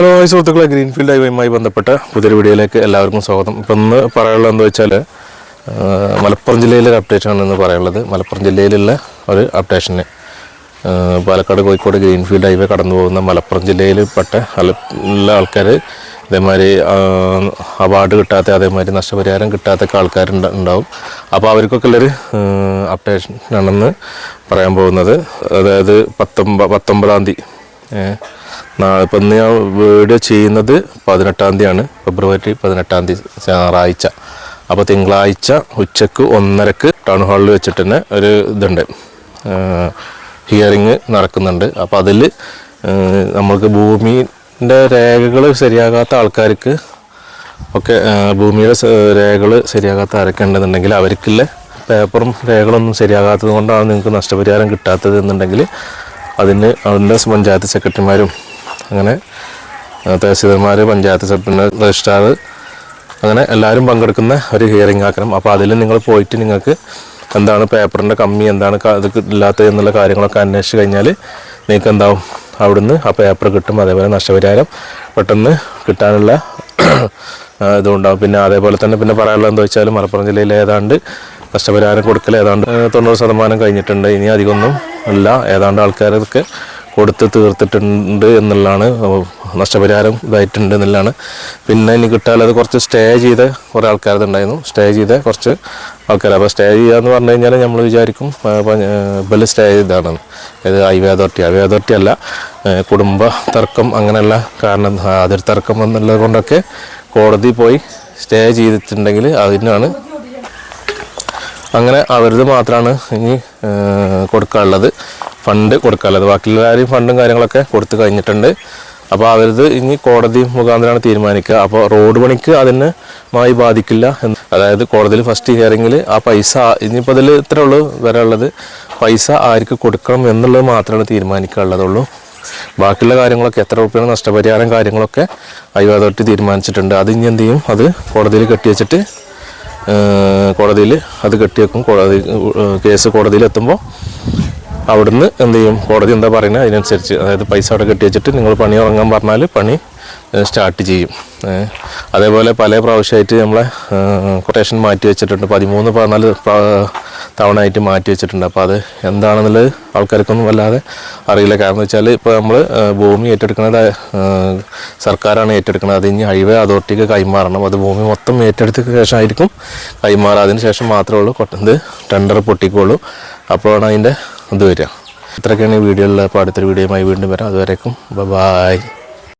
Hello സുഹൃത്തുക്കളെ greenfield ഹൈവേയുമായി ബന്ധപ്പെട്ട പുതിയൊരു വീഡിയോയിലേക്ക് എല്ലാവർക്കും സ്വാഗതം. ഇപ്പം ഇന്ന് പറയാനുള്ളത് എന്താ വെച്ചാൽ മലപ്പുറം ജില്ലയിലെ അപ്ഡേഷനാണ് ഇന്ന് പറയാനുള്ളത്. മലപ്പുറം ജില്ലയിലുള്ള ഒരു അപ്ഡേഷന് പാലക്കാട് കോഴിക്കോട് ഗ്രീൻഫീൽഡ് ഹൈവേ കടന്നു പോകുന്ന മലപ്പുറം ജില്ലയിൽ പെട്ട ഉള്ള ആൾക്കാർ ഇതേമാതിരി അവാർഡ് കിട്ടാത്ത അതേമാതിരി നഷ്ടപരിഹാരം കിട്ടാത്ത ആൾക്കാരുണ്ട് ഉണ്ടാവും അപ്പോൾ അവർക്കൊക്കെ ഉള്ളൊരു അപ്ഡേഷൻ ആണെന്ന് പറയാൻ പോകുന്നത്. അതായത് പത്തൊമ്പ പത്തൊമ്പതാം തീയതി ഇപ്പം ഇന്ന് ഞാൻ വീഡിയോ ചെയ്യുന്നത് പതിനെട്ടാം തീയതിയാണ്. ഫെബ്രുവരി പതിനെട്ടാം തീയതി ഞായറാഴ്ച. അപ്പോൾ തിങ്കളാഴ്ച ഉച്ചയ്ക്ക് ഒന്നരക്ക് ടൗൺ ഹാളിൽ വെച്ചിട്ട് തന്നെ ഒരു ഇതുണ്ട്. ഹിയറിങ് നടക്കുന്നുണ്ട്. അപ്പോൾ അതിൽ നമ്മൾക്ക് ഭൂമിന്റെ രേഖകൾ ശരിയാകാത്ത ആൾക്കാർക്ക് ഒക്കെ ഭൂമിയുടെ രേഖകൾ ശരിയാകാത്ത ആരൊക്കെ ഉണ്ടെന്നുണ്ടെങ്കിൽ അവർക്കുള്ള പേപ്പറും രേഖകളൊന്നും ശരിയാകാത്തത് കൊണ്ടാണ് നിങ്ങൾക്ക് നഷ്ടപരിഹാരം കിട്ടാത്തത് എന്നുണ്ടെങ്കിൽ അതിന് അതിന്റെ പഞ്ചായത്ത് സെക്രട്ടറിമാരും അങ്ങനെ തഹസീൽദാർമാർ പഞ്ചായത്ത് സെക്രട്ടറി രജിസ്ട്രാർ അങ്ങനെ എല്ലാവരും പങ്കെടുക്കുന്ന ഒരു ഹിയറിംഗ് ആക്കണം. അപ്പോൾ അതിൽ നിങ്ങൾ പോയിട്ട് നിങ്ങൾക്ക് എന്താണ് പേപ്പറിന്റെ കമ്മി എന്താണ് അത് ഇല്ലാത്തത് എന്നുള്ള കാര്യങ്ങളൊക്കെ അന്വേഷിച്ച് കഴിഞ്ഞാൽ നിങ്ങൾക്ക് എന്താവും? അവിടുന്ന് ആ പേപ്പർ കിട്ടും. അതേപോലെ നഷ്ടപരിഹാരം പെട്ടെന്ന് കിട്ടാനുള്ള ഇതുണ്ടാവും. പിന്നെ അതേപോലെ തന്നെ പിന്നെ പറയാനുള്ളത് എന്താ വെച്ചാൽ മലപ്പുറം ജില്ലയിൽ ഏതാണ്ട് നഷ്ടപരിഹാരം കൊടുക്കൽ ഏതാണ്ട് തൊണ്ണൂറ് ശതമാനം കഴിഞ്ഞിട്ടുണ്ട്. ഇനി അധികമൊന്നും ഇല്ല ഏതാണ്ട് ആൾക്കാരൊക്കെ കൊടുത്ത് തീർത്തിട്ടുണ്ട് എന്നുള്ളതാണ് നഷ്ടപരിഹാരം ഇതായിട്ടുണ്ട് എന്നുള്ളതാണ്. പിന്നെ ഇനി കിട്ടാനുള്ളത് കുറച്ച് സ്റ്റേ ചെയ്ത കുറേ ആൾക്കാരുണ്ടായിരുന്നു സ്റ്റേ ചെയ്ത കുറച്ച് ആൾക്കാർ അപ്പോൾ സ്റ്റേ ചെയ്യുക എന്ന് പറഞ്ഞു കഴിഞ്ഞാൽ നമ്മൾ വിചാരിക്കും ബൽ സ്റ്റേ ചെയ്താണ് ഇത് ഹൈവേ അതോറിറ്റി. ഹൈവേ അതോറിറ്റി അല്ല കുടുംബ തർക്കം അങ്ങനെയുള്ള കാരണം അതിർ തർക്കം എന്നുള്ളത് കൊണ്ടൊക്കെ കോടതി പോയി സ്റ്റേ ചെയ്തിട്ടുണ്ടെങ്കിൽ അതിനാണ് അങ്ങനെ അവരത് മാത്രമാണ് ഇനി കൊടുക്കാനുള്ളത്. ഫണ്ട് കൊടുക്കാനുള്ളത്. ബാക്കിയുള്ളവരും ഫണ്ടും കാര്യങ്ങളൊക്കെ കൊടുത്തു കഴിഞ്ഞിട്ടുണ്ട്. അപ്പോൾ അവരത് ഇനി കോടതി മുഖാന്തരമാണ് തീരുമാനിക്കുക. അപ്പോൾ റോഡ് പണിക്ക് അതിന് മായി ബാധിക്കില്ല എന്ന്. അതായത് കോടതിയിൽ ഫസ്റ്റ് ഹിയറിങ്ങിൽ ആ പൈസ ഇനിയിപ്പോൾ അതിൽ ഇത്ര ഉള്ളൂ വരാനുള്ളത് പൈസ ആർക്ക് കൊടുക്കണം എന്നുള്ളത് മാത്രമാണ് തീരുമാനിക്കാനുള്ളതുള്ളൂ ബാക്കിയുള്ള കാര്യങ്ങളൊക്കെ എത്ര രൂപയാണ് നഷ്ടപരിഹാരം കാര്യങ്ങളൊക്കെ അയ്യോ അതോറിറ്റി തീരുമാനിച്ചിട്ടുണ്ട്. അത് ഇനി എന്ത് ചെയ്യും? അത് കോടതിയിൽ കെട്ടിവെച്ചിട്ട് കോടതിയിൽ അത് കെട്ടിവെക്കും. കോടതി കേസ് കോടതിയിൽ എത്തുമ്പോൾ അവിടുന്ന് എന്ത് ചെയ്യും? കോടതി എന്താ പറയുന്നത് അതിനനുസരിച്ച് അതായത് പൈസ അവിടെ കെട്ടി വെച്ചിട്ട് നിങ്ങൾ പണി ഉറങ്ങാൻ പറഞ്ഞാൽ പണി സ്റ്റാർട്ട് ചെയ്യും. അതേപോലെ പല പ്രാവശ്യമായിട്ട് നമ്മളെ കൊട്ടേഷൻ മാറ്റി വെച്ചിട്ടുണ്ട്. പതിമൂന്ന് പതിനാല് പ്രാ- തവണ ആയിട്ട് മാറ്റി വെച്ചിട്ടുണ്ട്. അപ്പോൾ അത് എന്താണെന്നുള്ളത് ആൾക്കാർക്കൊന്നും വല്ലാതെ അറിയില്ല. കാരണം വെച്ചാൽ ഇപ്പോൾ നമ്മൾ ഭൂമി ഏറ്റെടുക്കുന്നത് സർക്കാരാണ് ഏറ്റെടുക്കുന്നത്. അത് ഇനി ഹൈവേ അതോറിറ്റിക്ക് കൈമാറണം. അത് ഭൂമി മൊത്തം ഏറ്റെടുത്ത ശേഷമായിരിക്കും കൈമാറുക അതിന് ശേഷം മാത്രമേ ഉള്ളൂ. ഇത് ടെൻഡർ പൊട്ടിക്കുള്ളൂ അപ്പോഴാണ് അതിന്റെ ഇത് വരിക. ഇത്രയൊക്കെയാണ് ഈ വീഡിയോയിലുള്ള. അപ്പോൾ അടുത്തൊരു വീഡിയോയുമായി വീണ്ടും വരാം. അതുവരേക്കും ബൈ